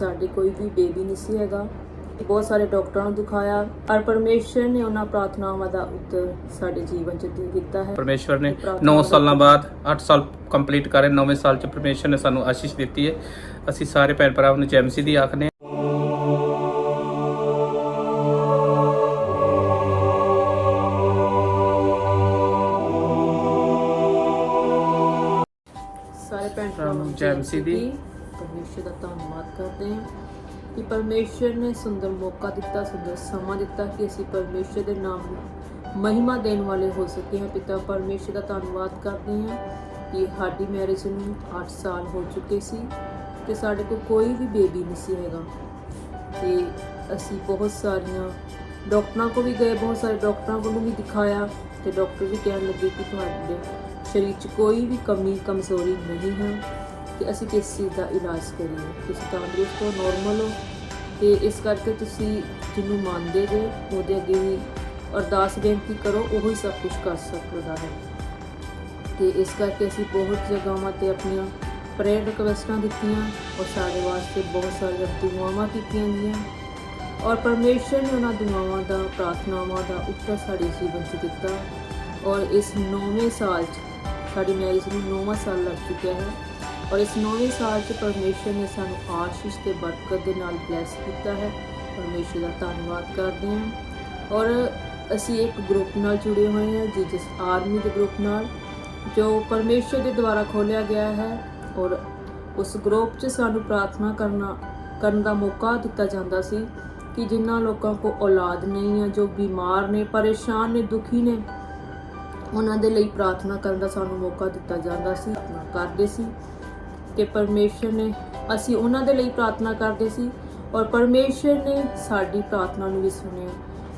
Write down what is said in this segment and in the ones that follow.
ਸਾਡੇ ਕੋਈ ਵੀ ਬੇਬੀ ਨਹੀਂ ਸੀ ਹੈਗਾ। ਬਹੁਤ ਸਾਰੇ ਡਾਕਟਰਾਂ ਨੂੰ ਦਿਖਾਇਆ। ਪਰ ਪਰਮੇਸ਼ਰ ਨੇ ਉਹਨਾਂ ਪ੍ਰਾਰਥਨਾਵਾਂ ਦਾ ਉੱਤਰ ਸਾਡੇ ਜੀਵਨ 'ਚ ਦਿੱਤਾ ਹੈ। ਪਰਮੇਸ਼ਵਰ ਨੇ ਪ੍ਰਾਰਥਨਾ 9 ਸਾਲਾਂ ਬਾਅਦ 8 ਸਾਲ ਕੰਪਲੀਟ ਕਰੇ। 9ਵੇਂ ਸਾਲ ਚ ਪਰਮੇਸ਼ਵਰ ਨੇ ਸਾਨੂੰ ਆਸ਼ੀਸ਼ ਦਿੱਤੀ ਹੈ। ਅਸੀਂ ਸਾਰੇ ਭੈਣ ਭਰਾਵਾਂ ਨੂੰ ਜੈਮਸੀ ਦੀ ਆਖਨੇ ਸਾਰੇ ਭੈਣ ਭਰਾਵਾਂ ਨੂੰ ਜੈ ਮਸੀਹ ਦੀ। ਪਰਮੇਸ਼ਰ ਦਾ ਧੰਨਵਾਦ ਕਰਦੇ ਹਾਂ ਕਿ ਪਰਮੇਸ਼ਰ ਨੇ ਸੁੰਦਰ ਮੌਕਾ ਦਿੱਤਾ, ਸੁੰਦਰ ਸਮਾਂ ਦਿੱਤਾ ਕਿ ਅਸੀਂ ਪਰਮੇਸ਼ਰ ਦੇ ਨਾਮ ਨੂੰ ਮਹਿਮਾ ਦੇਣ ਵਾਲੇ ਹੋ ਸਕੇ ਹਾਂ। ਪਿਤਾ ਪਰਮੇਸ਼ਰ ਦਾ ਧੰਨਵਾਦ ਕਰਦੇ ਹਾਂ ਕਿ ਸਾਡੀ ਮੈਰਿਜ ਨੂੰ 8 ਸਾਲ ਹੋ ਚੁੱਕੇ ਸੀ ਤੇ ਸਾਡੇ ਕੋਲ ਕੋਈ ਵੀ ਬੇਬੀ ਨਹੀਂ ਸੀ ਹੈਗਾ। ਤੇ ਅਸੀਂ ਬਹੁਤ ਸਾਰੀਆਂ ਡਾਕਟਰਾਂ ਕੋਲ ਵੀ ਗਏ, ਬਹੁਤ ਸਾਰੇ ਡਾਕਟਰਾਂ ਕੋਲ ਵੀ ਦਿਖਾਇਆ ਤੇ ਡਾਕਟਰ ਵੀ ਕਹਿਣ ਲੱਗੇ ਕਿ ਤੁਹਾਡੇ ਸਰੀਰ 'ਚ ਕੋਈ ਵੀ ਕਮੀ, ਕਮਜ਼ੋਰੀ ਨਹੀਂ ਹੈ। ਕਿ ਅਸੀਂ ਕਿਸ ਚੀਜ਼ ਦਾ ਇਲਾਜ ਕਰੀਏ? ਤੁਸੀਂ ਤੰਦਰੁਸਤ ਹੋ ਨਾਰਮਲ ਹੋ ਤੇ ਇਸ ਕਰਕੇ ਤੁਸੀਂ ਜਿਹਨੂੰ ਮੰਨਦੇ ਜੇ, ਉਹਦੇ ਅੱਗੇ ਵੀ ਅਰਦਾਸ ਬੇਨਤੀ ਕਰੋ, ਉਹ ਹੀ ਸਭ ਕੁਝ ਕਰ ਸਕਦਾ ਹੈ। ਤੇ ਇਸ ਕਰਕੇ ਅਸੀਂ ਬਹੁਤ ਜਗ੍ਹਾਵਾਂ ਤੇ ਆਪਣੀਆਂ ਪ੍ਰੇਅਰ ਰਿਕਵੈਸਟਾਂ ਦਿੱਤੀਆਂ ਔਰ ਸਾਡੇ ਵਾਸਤੇ ਬਹੁਤ ਸਾਰੀਆਂ ਦੁਆਵਾਂ ਕੀਤੀਆਂ ਗਈਆਂ। ਔਰ ਪਰਮੇਸ਼ਰ ਨੇ ਉਹਨਾਂ ਦੁਆਵਾਂ ਦਾ, ਪ੍ਰਾਰਥਨਾਵਾਂ ਦਾ ਉੱਤਰ ਸਾਡੇ ਜੀਵਨ 'ਚ ਦਿੱਤਾ। ਔਰ ਇਸ 9ਵੇਂ ਸਾਲ 'ਚ, ਸਾਡੀ ਮੈਰਿਜ ਨੂੰ 9ਵਾਂ ਸਾਲ ਲੱਗ ਚੁੱਕਿਆ ਹੈ। ਔਰ ਇਸ 9ਵੇਂ ਸਾਲ 'ਚ ਪਰਮੇਸ਼ਰ ਨੇ ਸਾਨੂੰ ਆਸ਼ੀਸ਼ ਤੇ ਬਰਕਤ ਦੇ ਨਾਲ ਬਲੈਸ ਕੀਤਾ ਹੈ। ਪਰਮੇਸ਼ਰ ਦਾ ਧੰਨਵਾਦ ਕਰਦੇ ਹਾਂ। ਔਰ ਅਸੀਂ ਇੱਕ ਗਰੁੱਪ ਨਾਲ ਜੁੜੇ ਹੋਏ ਹਾਂ ਜੀਸਸ ਆਰਮੀ ਦੇ ਗਰੁੱਪ ਨਾਲ, ਜੋ ਪਰਮੇਸ਼ਰ ਦੇ ਦੁਆਰਾ ਖੋਲਿਆ ਗਿਆ ਹੈ। ਔਰ ਉਸ ਗਰੁੱਪ 'ਚ ਸਾਨੂੰ ਪ੍ਰਾਰਥਨਾ ਕਰਨਾ, ਕਰਨ ਦਾ ਮੌਕਾ ਦਿੱਤਾ ਜਾਂਦਾ ਸੀ ਕਿ ਜਿਨ੍ਹਾਂ ਲੋਕਾਂ ਕੋ ਔਲਾਦ ਨਹੀਂ ਹੈ, ਜੋ ਬਿਮਾਰ ਨੇ, ਪਰੇਸ਼ਾਨ ਨੇ, ਦੁਖੀ ਨੇ, ਉਹਨਾਂ ਦੇ ਲਈ ਪ੍ਰਾਰਥਨਾ ਕਰਨ ਦਾ ਸਾਨੂੰ ਮੌਕਾ ਦਿੱਤਾ ਜਾਂਦਾ ਸੀ। ਕਰਦੇ ਸੀ। ਕਿ ਪਰਮੇਸ਼ਰ ਨੇ ਅਸੀਂ ਉਹਨਾਂ ਦੇ ਲਈ ਪ੍ਰਾਰਥਨਾ ਕਰਦੇ ਸੀ ਔਰ ਪਰਮੇਸ਼ਰ ਨੇ ਸਾਡੀ ਪ੍ਰਾਰਥਨਾ ਨੂੰ ਵੀ ਸੁਣਿਆ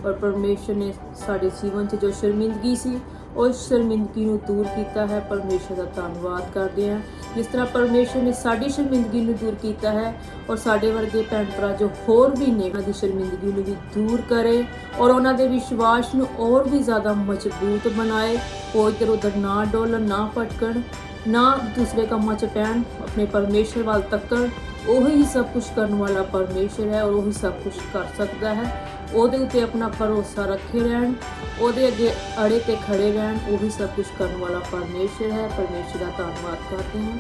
ਔਰ ਪਰਮੇਸ਼ਰ ਨੇ ਸਾਡੇ ਜੀਵਨ 'ਚ ਜੋ ਸ਼ਰਮਿੰਦਗੀ ਸੀ, ਉਸ ਸ਼ਰਮਿੰਦਗੀ ਨੂੰ ਦੂਰ ਕੀਤਾ ਹੈ। ਪਰਮੇਸ਼ਰ ਦਾ ਧੰਨਵਾਦ ਕਰਦੇ ਹਾਂ। ਜਿਸ ਤਰ੍ਹਾਂ ਪਰਮੇਸ਼ਰ ਨੇ ਸਾਡੀ ਸ਼ਰਮਿੰਦਗੀ ਨੂੰ ਦੂਰ ਕੀਤਾ ਹੈ ਔਰ ਸਾਡੇ ਵਰਗੇ ਭੈਣ ਭਰਾ ਜੋ ਹੋਰ ਵੀ ਨੇ, ਉਹਨਾਂ ਦੀ ਸ਼ਰਮਿੰਦਗੀ ਨੂੰ ਵੀ ਦੂਰ ਕਰੇ ਔਰ ਉਹਨਾਂ ਦੇ ਵਿਸ਼ਵਾਸ ਨੂੰ ਹੋਰ ਵੀ ਜ਼ਿਆਦਾ ਮਜ਼ਬੂਤ ਬਣਾਏ। ਉਹ ਇੱਧਰ ਉੱਧਰ ਨਾ ਡੋਲਣ, ਨਾ ਭਟਕਣ। ਨਾ ਦੂਸਰੇ ਕੰਮਾਂ 'ਚ ਪੈਣ, ਆਪਣੇ ਪਰਮੇਸ਼ਰ ਵੱਲ ਤੱਕਣ, ਉਹੀ ਹੀ ਸਭ ਕੁਝ ਕਰਨ ਵਾਲਾ ਪਰਮੇਸ਼ਰ ਹੈ ਔਰ ਉਹੀ ਸਭ ਕੁਝ ਕਰ ਸਕਦਾ ਹੈ। ਉਹਦੇ ਉੱਤੇ ਆਪਣਾ ਭਰੋਸਾ ਰੱਖੇ ਰਹਿਣ, ਉਹਦੇ ਅੱਗੇ ਅੜੇ ਤੇ ਖੜੇ ਰਹਿਣ, ਉਹੀ ਸਭ ਕੁਝ ਕਰਨ ਵਾਲਾ ਪਰਮੇਸ਼ਰ ਹੈ। ਪਰਮੇਸ਼ਰ ਦਾ ਧੰਨਵਾਦ ਕਰਦੇ ਹਾਂ।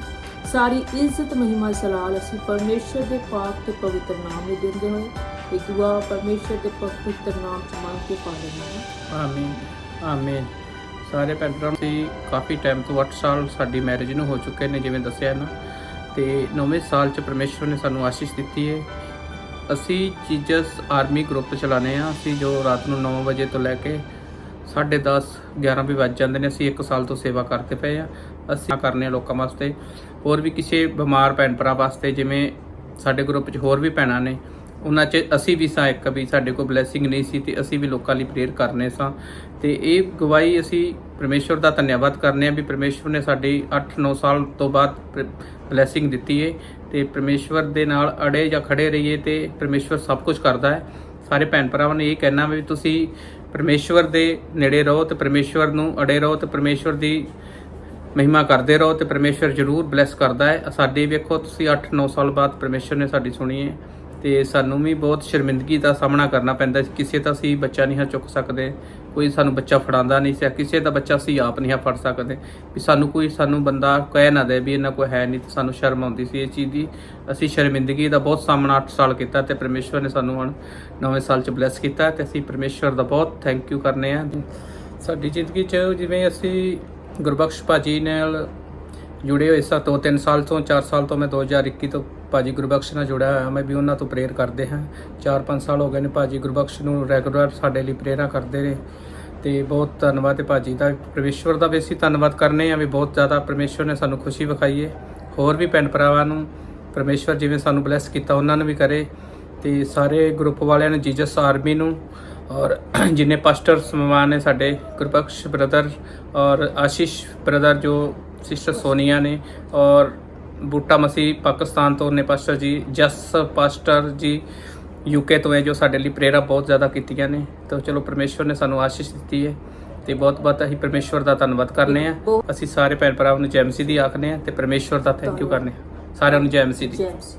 ਸਾਰੀ ਇੱਜ਼ਤ, ਮਹਿਮਾ ਸਲਾਲ ਅਸੀਂ ਪਰਮੇਸ਼ਰ ਦੇ ਪਾਕ ਤੇ ਪਵਿੱਤਰ ਨਾਮ ਨੂੰ ਦਿੰਦੇ ਹੋਏ ਇਹ ਦੁਆ ਪਰਮੇਸ਼ਰ ਦੇ ਪਵਿੱਤਰ ਨਾਮ ਚ ਮੰਗ ਕੇ ਪਾ ਹਾਂ। ਆਮੀਨ ਆਮੀਨ ਸਾਰੇ ਭੈਣ ਭਰਾਵਾਂ ਦੀ ਕਾਫੀ ਟਾਈਮ ਤੋਂ 8 ਸਾਲ ਸਾਡੀ ਮੈਰਿਜ ਨੂੰ ਹੋ ਚੁੱਕੇ ਨੇ, ਜਿਵੇਂ ਦੱਸਿਆ ਨਾ। ਤੇ 9ਵੇਂ ਸਾਲ ਚ ਪਰਮੇਸ਼ਵਰ ਨੇ ਸਾਨੂੰ ਆਸ਼ੀਸ਼ ਦਿੱਤੀ ਹੈ ਅਸੀਂ ਚੀਜਸ ਆਰਮੀ ਗਰੁੱਪ ਚਲਾਉਂਦੇ ਆ ਅਸੀਂ ਜੋ ਰਾਤ ਨੂੰ 9 ਵਜੇ ਤੋਂ ਲੈ ਕੇ 10:30 11 ਵੀ ਵੱਜ ਜਾਂਦੇ ਨੇ। ਅਸੀਂ 1 ਸਾਲ ਤੋਂ ਸੇਵਾ ਕਰਦੇ ਪਏ ਆ ਅਸੀਂ ਕਰਨੇ ਆ ਲੋਕਾਂ ਵਾਸਤੇ। ਹੋਰ ਵੀ ਕਿਸੇ ਬਿਮਾਰ ਭੈਣ ਭਰਾ ਵਾਸਤੇ, ਜਿਵੇਂ ਸਾਡੇ ਗਰੁੱਪ 'ਚ ਹੋਰ ਵੀ ਭੈਣਾਂ ਨੇ। ਉਹਨਾਂ 'ਚ ਅਸੀਂ ਵੀ ਸਾਂ ਇੱਕ ਵੀ ਸਾਡੇ ਕੋਲ ਬਲੇਸਿੰਗ ਨਹੀਂ ਸੀ ਤੇ ਅਸੀਂ ਵੀ ਲੋਕਾਂ ਲਈ ਪ੍ਰੇਅਰ ਕਰਨੇ ਸਾਂ। ਤੇ ਇਹ ਗਵਾਹੀ ਅਸੀਂ ਪਰਮੇਸ਼ਵਰ ਦਾ ਧੰਨਵਾਦ ਕਰਨੇ ਆ ਵੀ ਪਰਮੇਸ਼ਵਰ ਨੇ ਸਾਡੀ 8-9 ਸਾਲ ਤੋਂ ਬਾਅਦ ਬਲੇਸਿੰਗ ਦਿੱਤੀ ਏ ਤੇ ਪਰਮੇਸ਼ਵਰ ਦੇ ਨਾਲ ਅੜੇ ਜਾਂ ਖੜੇ ਰਹੀਏ ਤੇ ਪਰਮੇਸ਼ਵਰ ਸਭ ਕੁਝ ਕਰਦਾ ਹੈ। ਸਾਰੇ ਭੈਣ ਭਰਾਵਾਂ ਨੇ ਇਹ ਕਹਿਣਾ ਵੀ ਤੁਸੀਂ ਪਰਮੇਸ਼ਵਰ ਦੇ ਨੇੜੇ ਰਹੋ ਤੇ ਪਰਮੇਸ਼ਵਰ ਨੂੰ ਅੜੇ ਰਹੋ ਤੇ ਪਰਮੇਸ਼ਵਰ ਦੀ ਮਹਿਮਾ ਕਰਦੇ ਰਹੋ ਤੇ ਪਰਮੇਸ਼ਵਰ ਜ਼ਰੂਰ ਬਲੈਸ ਕਰਦਾ ਹੈ। ਸਾਡੇ ਵੇਖੋ ਤੁਸੀਂ 8-9 ਸਾਲ ਬਾਅਦ ਪਰਮੇਸ਼ਵਰ ਨੇ ਸਾਡੀ ਸੁਣੀ ਹੈ ਤੇ ਸਾਨੂੰ ਵੀ ਬਹੁਤ ਸ਼ਰਮਿੰਦਗੀ ਦਾ ਸਾਹਮਣਾ ਕਰਨਾ ਪੈਂਦਾ ਕਿਸੇ ਦਾ ਅਸੀਂ ਬੱਚਾ ਨਹੀਂ ਹਾਂ ਚੁੱਕ ਸਕਦੇ, ਕੋਈ ਸਾਨੂੰ ਬੱਚਾ ਫੜਾਉਂਦਾ ਨਹੀਂ ਸੀ ਕਿਸੇ ਦਾ ਬੱਚਾ ਅਸੀਂ ਆਪ ਨਹੀਂ ਹਾਂ ਫੜ ਸਕਦੇ। ਵੀ ਸਾਨੂੰ ਕੋਈ, ਸਾਨੂੰ ਬੰਦਾ ਕਹਿ ਨਾ ਦੇ ਵੀ ਇਹਨਾਂ ਕੋਈ ਹੈ ਨਹੀਂ ਤੇ ਸਾਨੂੰ ਸ਼ਰਮ ਆਉਂਦੀ ਸੀ। ਇਹ ਚੀਜ਼ ਦੀ ਅਸੀਂ ਸ਼ਰਮਿੰਦਗੀ ਦਾ ਬਹੁਤ ਸਾਹਮਣਾ 8 ਸਾਲ ਕੀਤਾ ਤੇ ਪਰਮੇਸ਼ਵਰ ਨੇ ਸਾਨੂੰ ਹੁਣ ਨਵੇਂ ਸਾਲ ਚ ਬਲੈਸ ਕੀਤਾ ਤੇ ਅਸੀਂ ਪਰਮੇਸ਼ਵਰ ਦਾ ਬਹੁਤ ਥੈਂਕ ਯੂ ਕਰਨੇ ਆ। ਸਾਡੀ ਜ਼ਿੰਦਗੀ ਚ ਜਿਵੇਂ ਅਸੀਂ ਗੁਰਬਖਸ਼ ਭਾਜੀ ਨਾਲ ਜੁੜੇ ਹੋਏ ਸਾਂ। ਤੋਂ 3 ਸਾਲ ਤੋਂ 4 ਸਾਲ ਤੋਂ ਮੈਂ 2021 ਤੋਂ ਭਾਜੀ ਗੁਰਬਖਸ਼ ਨਾਲ ਜੁੜਿਆ ਹੋਇਆ ਮੈਂ ਵੀ ਉਹਨਾਂ ਤੋਂ ਪ੍ਰੇਅਰ ਕਰਦੇ ਹਾਂ। 4-5 ਸਾਲ ਹੋ ਗਏ ਨੇ ਭਾਜੀ ਗੁਰਬਖਸ਼ ਨੂੰ ਰੈਗੂਲਰ ਸਾਡੇ ਲਈ ਪ੍ਰੇਅਰਾਂ ਕਰਦੇ ਨੇ ਤੇ ਬਹੁਤ ਧੰਨਵਾਦ ਹੈ ਭਾਜੀ ਦਾ। ਪਰਮੇਸ਼ਵਰ ਦਾ ਵੀ ਅਸੀਂ ਧੰਨਵਾਦ ਕਰਨੇ ਆ ਵੀ ਬਹੁਤ ਜ਼ਿਆਦਾ ਪਰਮੇਸ਼ਵਰ ਨੇ ਸਾਨੂੰ ਖੁਸ਼ੀ ਵਿਖਾਈ ਹੈ। ਹੋਰ ਵੀ ਭੈਣ ਭਰਾਵਾਂ ਨੂੰ ਪਰਮੇਸ਼ਵਰ ਜਿਵੇਂ ਸਾਨੂੰ ਬਲੈਸ ਕੀਤਾ, ਉਹਨਾਂ ਨੂੰ ਵੀ ਕਰੇ। ਤੇ ਸਾਰੇ ਗਰੁੱਪ ਵਾਲਿਆਂ ਨੂੰ ਜੀਜਸ ਆਰਮੀ ਨੂੰ ਔਰ ਜਿੰਨੇ ਪਾਸਟਰ ਸਮਾਨ ਨੇ ਸਾਡੇ, ਗੁਰਬਖਸ਼ ਬ੍ਰਦਰ ਔਰ ਆਸ਼ੀਸ਼ ਬ੍ਰਦਰ ਜੋ ਸਿਸਟਰ ਸੋਨੀਆ ਨੇ ਔਰ ਬੂਟਾ ਮਸੀਹ ਪਾਕਿਸਤਾਨ ਤੋਂ ਨੇ ਪਾਸਟਰ ਜੀ ਜਸ ਪਾਸਟਰ ਜੀ ਯੂਕੇ ਤੋਂ ਹੈ ਜੋ ਸਾਡੇ ਲਈ ਪ੍ਰੇਰਾ ਬਹੁਤ ਜ਼ਿਆਦਾ ਕੀਤੀਆਂ ਨੇ। ਤਾਂ ਚਲੋ ਪਰਮੇਸ਼ਵਰ ਨੇ ਸਾਨੂੰ ਆਸ਼ੀਸ਼ ਦਿੱਤੀ ਹੈ ਤੇ ਬਹੁਤ ਬਹੁਤ ਅਸੀਂ ਪਰਮੇਸ਼ਵਰ ਦਾ ਧੰਨਵਾਦ ਕਰਨੇ ਆ। ਅਸੀਂ ਸਾਰੇ ਭੈਣ ਭਰਾਵਾਂ ਨੂੰ ਜੈਮਸੀ ਦੀ ਆਖਨੇ ਆ ਤੇ ਪਰਮੇਸ਼ਵਰ ਦਾ ਥੈਂਕ ਯੂ ਕਰਨੇ ਆ। ਸਾਰਿਆਂ ਨੂੰ ਜੈਮਸੀ ਦੀ। ਜੈਮਸ